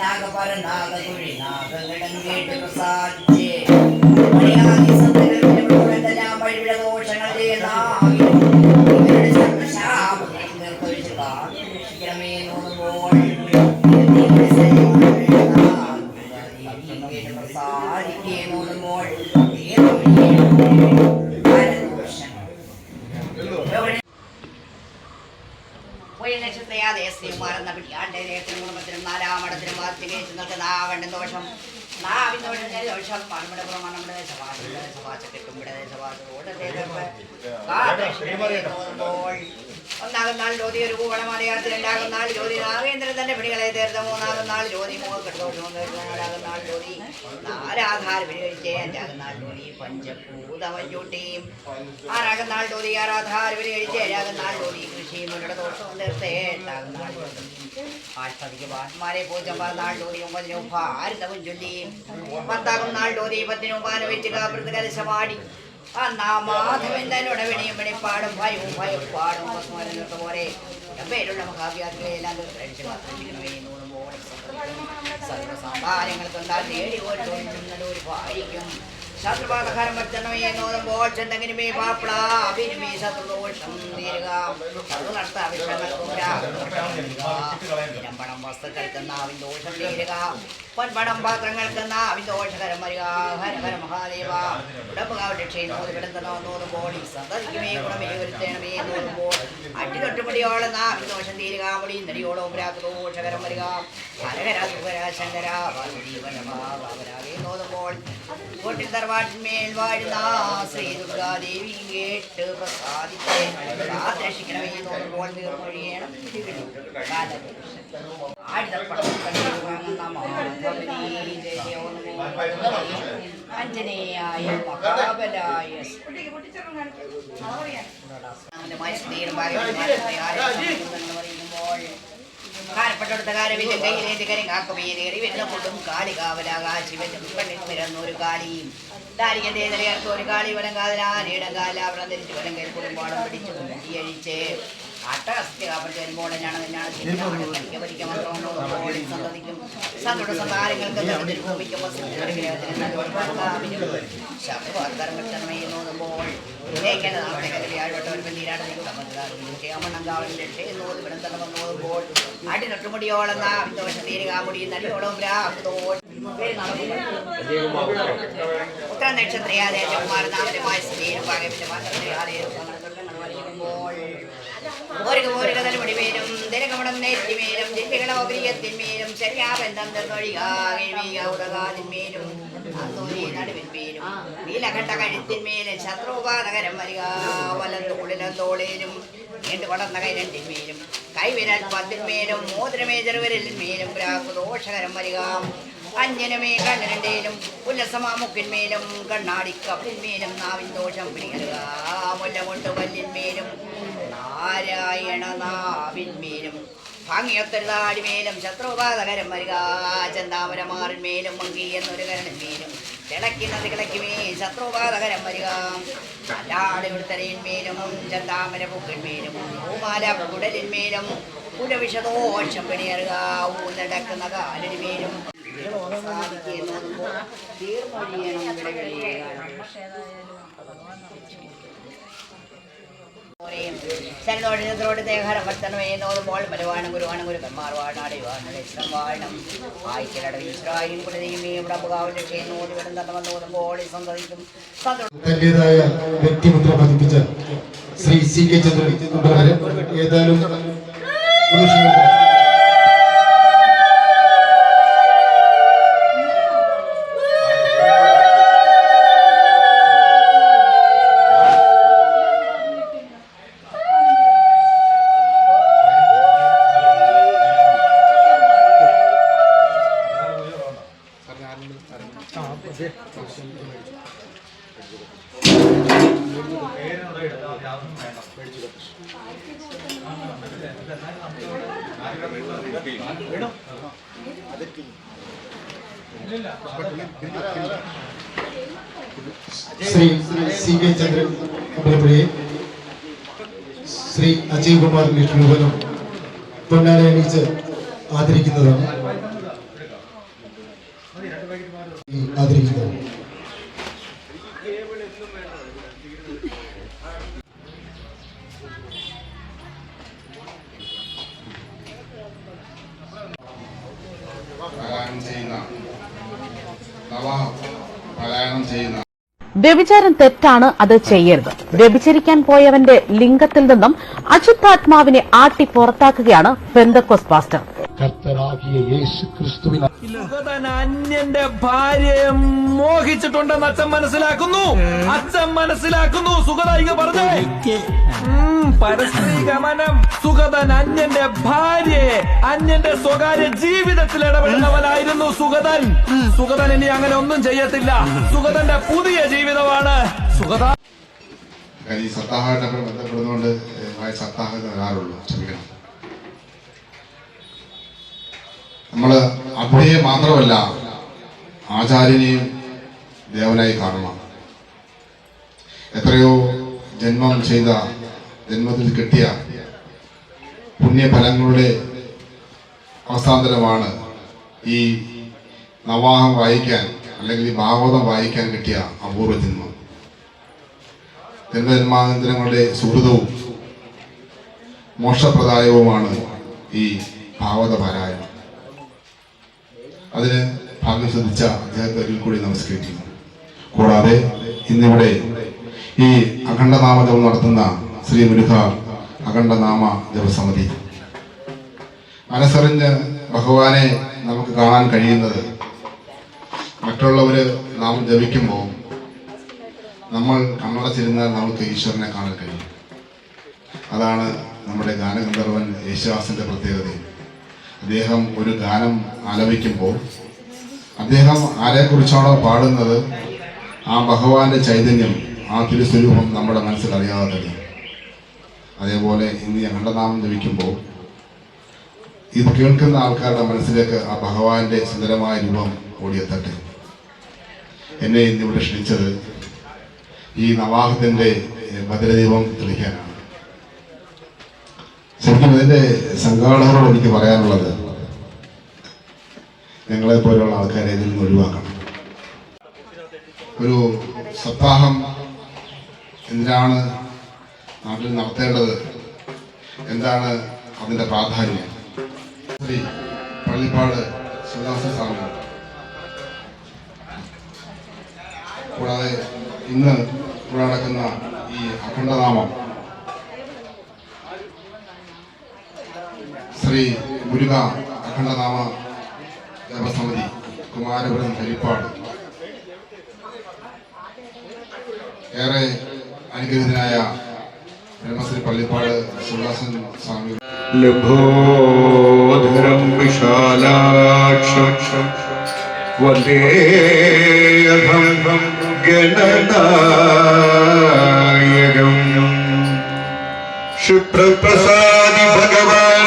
നാഗപര നാഗകുഴി നാഗഘടം കേട്ട് പ്രസാദിച്ച്. മണിയാദി ദേശീയമാരെന്ന പിടിയാണ്ടെ ദേഹത്തിനും കുടുംബത്തിനും നാലാമടത്തിനും വാർത്തികേച്ച് നിൽക്കുന്ന ആവണ്ടൻ ദോഷം നാവിൻ ദോഷം ദോഷം പണമിട പുറമാണ് നമ്മുടെ ദേശവാസം ദേശവാസ ഓടേ ദേശവാസോട് ഒന്നാകും നാൾ ജ്യോതി ഒരു കൂവള മലയാളത്തിൽ രണ്ടാകും നാൾ ജ്യോതി. നാഗേന്ദ്രൻ തന്റെ പിടികളെ തീർത്ത. മൂന്നാകും നാൾ ജ്യോതി. മൂക്കെട്ടോഷം നാലാകും നാൾ ജ്യോതി. നാലാധാര പിടികഴിച്ചേ അഞ്ചാകും നാൾ ജ്യോതി. പഞ്ചഭൂതമഞ്ചൂട്ടിയും ആറാകും നാൾ ജ്യോതി. ആറാധാര പിടികഴിച്ചേ ഏഴാകും നാൾ ജ്യോതി. കൃഷി മുന്നോട്ട് ദോഷവും തീർത്തേ എട്ടാകും നാൾ ജ്യോതി. ആഷ്പതിക്ക് പാന്മാരെ പൂജം നാൾ ജ്യോതി ഒമ്പതിന് ഭാരതവും ചൊല്ലിയും പത്താകും നാൾ ജ്യോതി. പത്തിന് മുമ്പാന വെച്ച് കാപ്പൃത്ത് നാമാധവൻ തന്നോട് വിണിയും വിണിപ്പാടും ഭയവും പാടും. പത്മരനൊക്കെ പോലെ പേരുള്ള മഹാവ്യാധികളെ എല്ലാം എന്താ നേടി ഒരു ഭാരിക്കും ശത്രുപാതകാരം വർത്തനമേ നോറുമ്പോൾ ചെന്തെങ്കിനുമേ പാപ്പള അഭിനുമേ ശത്രുദോഷം സർവ നടത്താവിഷമം വസ്തുക്കൾക്ക് നാവിൻ ദോഷം തീരുക പൊൻപണം പാത്രങ്ങൾക്ക് നാവിൻ ദോഷകരം വരിക ഹര ഹര മഹാദേവ ഉടമ്പുകാവട്ടെ ക്ഷേമോതി കിടന്നോ നോറുമ്പോൾ ഈ സന്തതിക്കുമേ ഗുണമേ വരുത്തേണമേ നോറുമ്പോൾ അട്ടിതൊട്ടുമുടിയോളം നാവിൻ ദോഷം തീരുക മുടി നടിയോളം ദോഷകരം വരിക ഹരഹര സുഖര ശങ്കര വാസുദേവനമാവരാകെ നോറുമ്പോൾ തറവാട്ടിന്മേൽ വാഴുന്ന ശ്രീ ദുർഗാദേവി കേട്ട് പ്രസാദിച്ച് കാത്തിരക്ഷിക്കണമേ നോറുമ്പോൾ തീർന്നൊഴിയണം അഞ്ജനേയായ മഹാബലായ പറയുമ്പോൾ കാരപ്പെട്ടെടുത്ത കാരവിന്റെ കയ്യിലേന്തി കരം കാക്കമേലേറി കൊണ്ടും കാളി കാവലാകാ ശിവനും പെണ്ണിൽ പിറന്നൊരു കാളിയും ദാരികന്റെ നിലയർക്ക് ഒരു കാളി വലം കാതലാനീടം കാലാവളം ധരിച്ച് വലം കയറി കുടുംബാളം പിടിച്ചു കുട്ടിയഴിച്ച് മാത്രം ഉത്തര നക്ഷത്രയാദേശകുമാർ നാമനമായ സ്ത്രീയും പാകത്തിന്റെ ഒരു ഒരു ശത്രുപാതകരം വരിക വലതു കുളിലും തോളേലും നീണ്ടു വളർന്ന കൈ രണ്ടിന്മേലും കൈവിരൽ പത്തിന്മേലും മോതിരമേ ചെറുവിരലിന്മേലും ഗ്രാഹു ദോഷകരം വരിക അഞ്ജനമേ കണ്ണിരണ്ടേലും ഉല്ലസമാ കണ്ണാടിക്കപ്പിന്മേലും നാവിൻ ദോഷം പിടിക്കുക മുല്ലമുണ്ട് കല്ലിന്മേലും നാരായണ നാവിന്മേലും ആടിമേലും ശത്രുപാതകരം വരിക. ചന്താമരമാറിന്മേലും മങ്കി എന്നൊരു കരണിന്മേലും തിളയ്ക്കുന്നത് കിളയ്ക്കുമേ ശത്രുപാതകരം വരിക. അല്ലാട് വിടുത്തലയിന്മേലും ചന്താമര പൂക്കിന്മേലും പൂമാല കുടലിന്മേലും കുലവിഷദോഷം പിണിയറുക ഊന്നടക്കുന്ന കാലിന്മേലും തീർന്നൊഴിയണം ശരദോഷത്തോട് ദേഹര വർത്തനമേ മോൾ ബലവാണം ഗുരുവാണ് ഗുരു കന്മാർവാണാടി വാണണം വാഴണം ആയിക്കലട ഈശ്വരായും കുലതീമേ പ്രഭുകാവിന്റെ രക്ഷയെ നോതി വിടം തട്ടം നോതുമ്പോൾ സന്തതിക്കും തന്റേതായ വ്യക്തിമുദ്ര ശ്രീ സി കെ ചന്ദ്രൻ ഏതാനും ശ്രീ സി കെ ചന്ദ്രൻ അമ്പലപ്പുഴയെ ശ്രീ അജയ് കുമാർ ലക്ഷ്മിഭവനം പൊന്നാലെ അണിയിച്ച് ആദരിക്കുന്നതാണ്. ഈ വ്യഭിചാരം തെറ്റാണ് അത് ചെയ്യരുത്. വ്യഭിചരിക്കാൻ പോയവന്റെ ലിംഗത്തിൽ നിന്നും അശുദ്ധാത്മാവിനെ ആട്ടി പുറത്താക്കുകയാണ് പെന്തക്കോസ് പാസ്റ്റർ. കർത്തരാകിയ യേശു ക്രിസ്തുവിന അന്യന്റെ ഭാര്യയെ മോഹിച്ചിട്ടുണ്ടെന്ന് അച്ഛൻ മനസ്സിലാക്കുന്നു. അച്ഛൻ മനസ്സിലാക്കുന്നു. സുഗത ഇങ്ങ പറഞ്ഞേ? പരസ്ത്രീഗമനം പരസ്ത്രീ ഗമനം സുഗതൻ അന്യന്റെ ഭാര്യയെ അന്യന്റെ സ്വകാര്യ ജീവിതത്തിൽ ഇടപെടുന്നവനായിരുന്നു സുഗതൻ. സുഗതൻ ഇനി അങ്ങനെ ഒന്നും ചെയ്യത്തില്ല. സുഗതന്റെ പുതിയ ജീവിതമാണ് സുഗത. ഈ സപ്താഹമായിട്ട് ബന്ധപ്പെടുന്നതുകൊണ്ട് വായ സപ്താഹം വരാറുള്ളൂ ക്ഷമിക്കണം നമ്മൾ അഭിനയെ മാത്രമല്ല ആചാര്യനെയും ദേവനായി കാണണം. എത്രയോ ജന്മം ചെയ്ത ജന്മത്തിൽ കിട്ടിയ പുണ്യഫലങ്ങളുടെ അവസ്ഥാന്തരമാണ് ഈ നവാഹം വായിക്കാൻ അല്ലെങ്കിൽ ഈ ഭാഗവതം വായിക്കാൻ കിട്ടിയ അപൂർവ ജന്മം. ജന്മജന്മാന്തരങ്ങളുടെ സുഹൃതവും മോക്ഷപ്രദായവുമാണ് ഈ ഭാഗവത പാരായണം അതിന് ഭാഗ്യം ശ്രദ്ധിച്ച അദ്ദേഹത്തെ കൂടി നമസ്കരിക്കുന്നു. കൂടാതെ ഇന്നിവിടെ ഈ അഖണ്ഡനാമജപം നടത്തുന്ന ശ്രീ മുരുഖ അഖണ്ഡനാമ ജപസമിതി. മനസ്സറിഞ്ഞ് ഭഗവാനെ നമുക്ക് കാണാൻ കഴിയുന്നത് മറ്റുള്ളവര് നാം ജപിക്കുമ്പോൾ നമ്മൾ കണ്ണടച്ചിരുന്നാൽ നമുക്ക് ഈശ്വരനെ കാണാൻ കഴിയും. അതാണ് നമ്മുടെ ഗാനഗന്ധർവൻ യേശുദാസിന്റെ പ്രത്യേകതയും അദ്ദേഹം ഒരു ഗാനം ആലപിക്കുമ്പോൾ അദ്ദേഹം ആരെക്കുറിച്ചാണോ പാടുന്നത് ആ ഭഗവാന്റെ ചൈതന്യം ആ തിരുസ്വരൂപം നമ്മുടെ മനസ്സിൽ അറിയാതെ തന്നെ. അതേപോലെ ഇന്ന് ഞങ്ങളുടെ നാമം ജപിക്കുമ്പോൾ ഇത് കേൾക്കുന്ന ആൾക്കാരുടെ മനസ്സിലേക്ക് ആ ഭഗവാന്റെ സുന്ദരമായ രൂപം ഓടിയെത്തട്ടെ. എന്നെ ഇന്നിവിടെ ക്ഷണിച്ചത് ഈ നവാഹത്തിന്റെ ഭദ്രദീപം തെളിക്കാനാണ് ശരിക്കും ഇതിന്റെ സംഘാടകരോട് എനിക്ക് പറയാനുള്ളത് ഞങ്ങളെ പോലെയുള്ള ആൾക്കാരെ ഇതിൽ നിന്ന് ഒഴിവാക്കണം. ഒരു സപ്താഹം എന്തിനാണ് നാട്ടിൽ നടത്തേണ്ടത്? എന്താണ് അതിന്റെ പ്രാധാന്യം? പള്ളിപ്പാട് സുദാസ സ്വാമി. കൂടാതെ ഇന്ന് ഇവിടെ നടക്കുന്ന ഈ അഖണ്ഡനാമം ശ്രീ മുരുക അഖണ്ഡനാമ ദേവസമിതി കുമാരപുരം ഹരിപ്പാട്. ഏറെ അനുഗ്രഹിതനായ ബ്രഹ്മശ്രീ പള്ളിപ്പാട് സുഹാസൻ സ്വാമി. ലഭോധരം വിശാലാക്ഷം വന്ദേഹം ഗണനായകം. ക്ഷിപ്രസാദി ഭഗവാൻ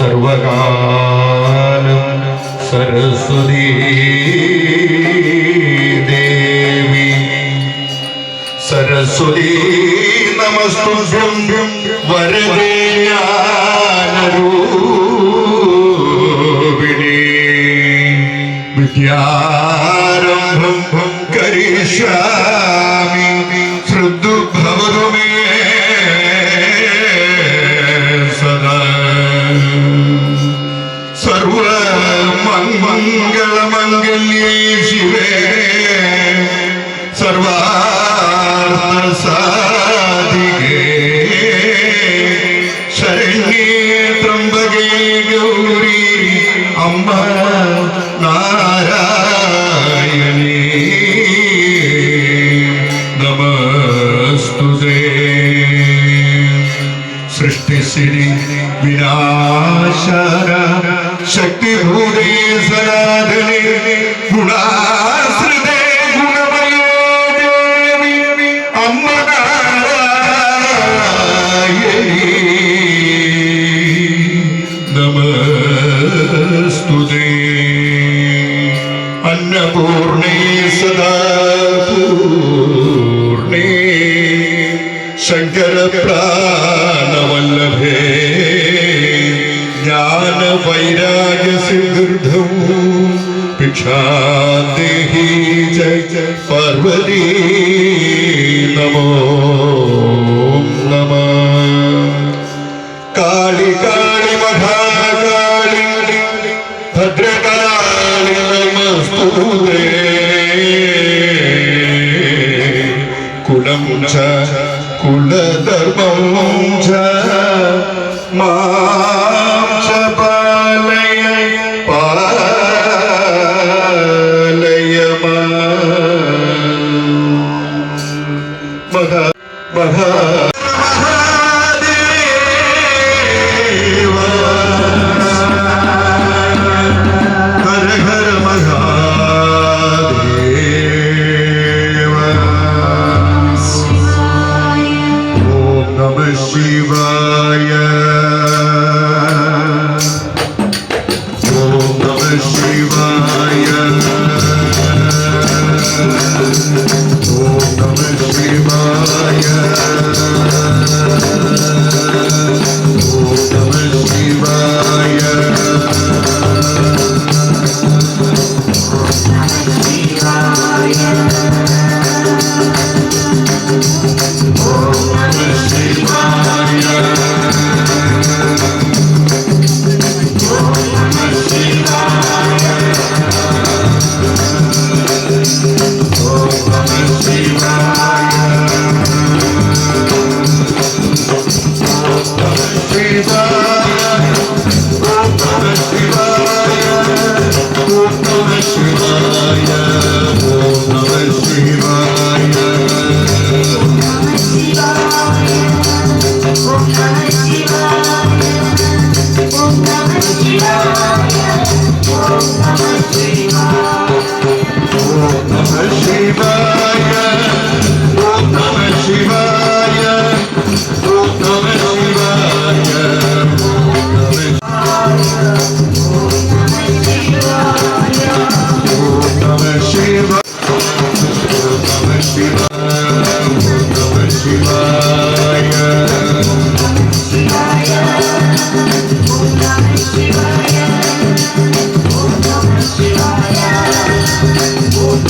സർവകാലം സരസ്വതീ ദേവി. സരസ്വതീ നമസ്തുഭ്യം വരദേ ജ്ഞാനരൂപിണി. വിദ്യാരംഭം കരിഷ്യാമി स्तुते सृष्टि श्री विनाशर। शक्तिभूते सनातने गुणाश्र शंकर प्राणवल्लभे। ज्ञान वैराग्य सिद्ध पिक्षाते ही जय जय पार्वती। नमो नम। काली काली मधा काली भद्रकाली नमस्तुते